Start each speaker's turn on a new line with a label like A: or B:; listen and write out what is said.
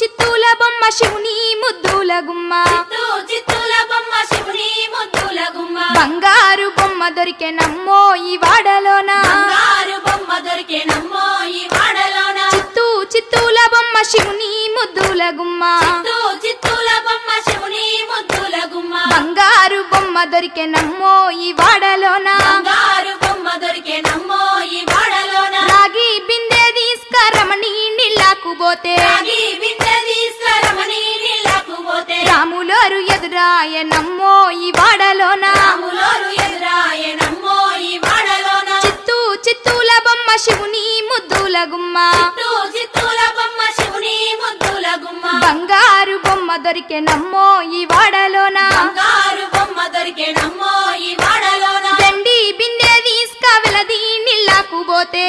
A: చిత్తూల బొమ్మ శివుని ముద్దుల గుమ్మ. బంగారు బొమ్మ దొరికే నమ్మో ఈ వాడలోన.
B: బంగారు బొమ్మ దొరికే నమ్మో ఈ వాడలోన.
A: చిత్తూ చిత్తూల బొమ్మ శివుని ముద్దుల గుమ్మ.
B: చిత్తూ చిత్తూల బొమ్మ శివుని ముద్దుల గుమ్మ.
A: బంగారు బొమ్మ దొరికే నమ్మో ఈ వాడలోన.
B: బంగారు బొమ్మ దొరికే నమ్మో ఈ వాడలోన.
A: రాగి బిందె తీసుకరమణి నీళ్ళకు పోతే. ఎదురాయ నమ్మో ఈ వాడలోన. చిత్తూ చిత్తూల బొమ్మ శివుని ముద్దుల గుమ్మ.
B: చిత్తూ చిత్తూల బొమ్మ శివుని ముద్దుల గుమ్మ.
A: బంగారు బొమ్మ దొరికే నమ్మో ఈ వాడలోన.
B: బంగారు బొమ్మ దొరికే నమ్మో ఈ వాడలోన.
A: వెండి బిందె తీసుక వెలది నీళ్ళకు పోతే.